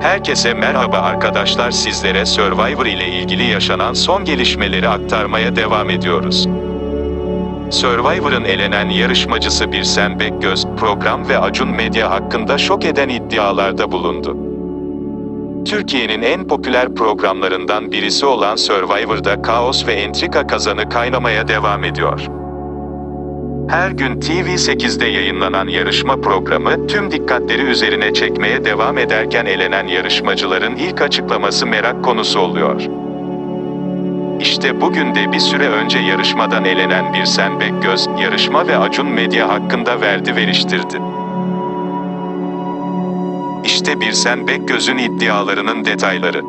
Herkese merhaba arkadaşlar sizlere Survivor ile ilgili yaşanan son gelişmeleri aktarmaya devam ediyoruz. Survivor'ın elenen yarışmacısı Birsen Bekgöz, program ve Acun Medya hakkında şok eden iddialarda bulundu. Türkiye'nin en popüler programlarından birisi olan Survivor'da kaos ve entrika kazanı kaynamaya devam ediyor. Her gün TV8'de yayınlanan yarışma programı tüm dikkatleri üzerine çekmeye devam ederken elenen yarışmacıların ilk açıklaması merak konusu oluyor. İşte bugün de bir süre önce yarışmadan elenen Birsen Bekgöz, yarışma ve Acun Medya hakkında verdi veriştirdi. İşte Birsen Bekgöz'ün iddialarının detayları.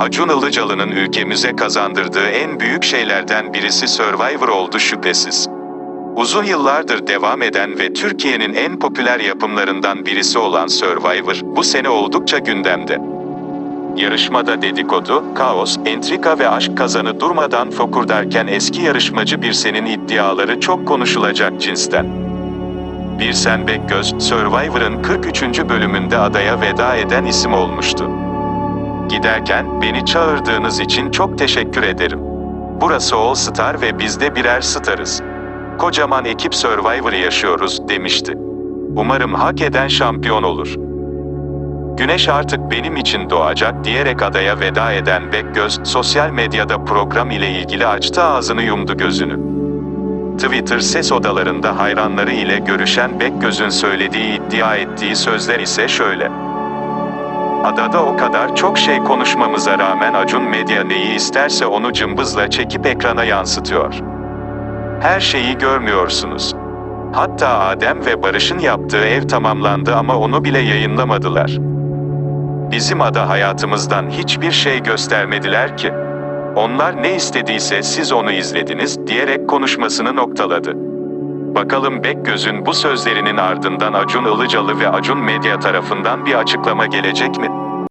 Acun Ilıcalı'nın ülkemize kazandırdığı en büyük şeylerden birisi Survivor oldu şüphesiz. Uzun yıllardır devam eden ve Türkiye'nin en popüler yapımlarından birisi olan Survivor, bu sene oldukça gündemde. Yarışmada dedikodu, kaos, entrika ve aşk kazanı durmadan fokurdarken eski yarışmacı Birsen'in iddiaları çok konuşulacak cinsten. Birsen Bekgöz, Survivor'ın 43. bölümünde adaya veda eden isim olmuştu. Giderken, beni çağırdığınız için çok teşekkür ederim. Burası All Star ve biz de birer starız. Kocaman ekip Survivor yaşıyoruz, demişti. Umarım hak eden şampiyon olur. Güneş artık benim için doğacak diyerek adaya veda eden Bekgöz, sosyal medyada program ile ilgili açtı ağzını yumdu gözünü. Twitter ses odalarında hayranları ile görüşen Bekgöz'ün söylediği iddia ettiği sözler ise şöyle. Adada o kadar çok şey konuşmamıza rağmen Acun Medya neyi isterse onu cımbızla çekip ekrana yansıtıyor. Her şeyi görmüyorsunuz. Hatta Adem ve Barış'ın yaptığı ev tamamlandı ama onu bile yayınlamadılar. Bizim ada hayatımızdan hiçbir şey göstermediler ki. Onlar ne istediyse siz onu izlediniz diyerek konuşmasını noktaladı. Bakalım Bekgöz'ün bu sözlerinin ardından Acun Ilıcalı ve Acun Medya tarafından bir açıklama gelecek mi?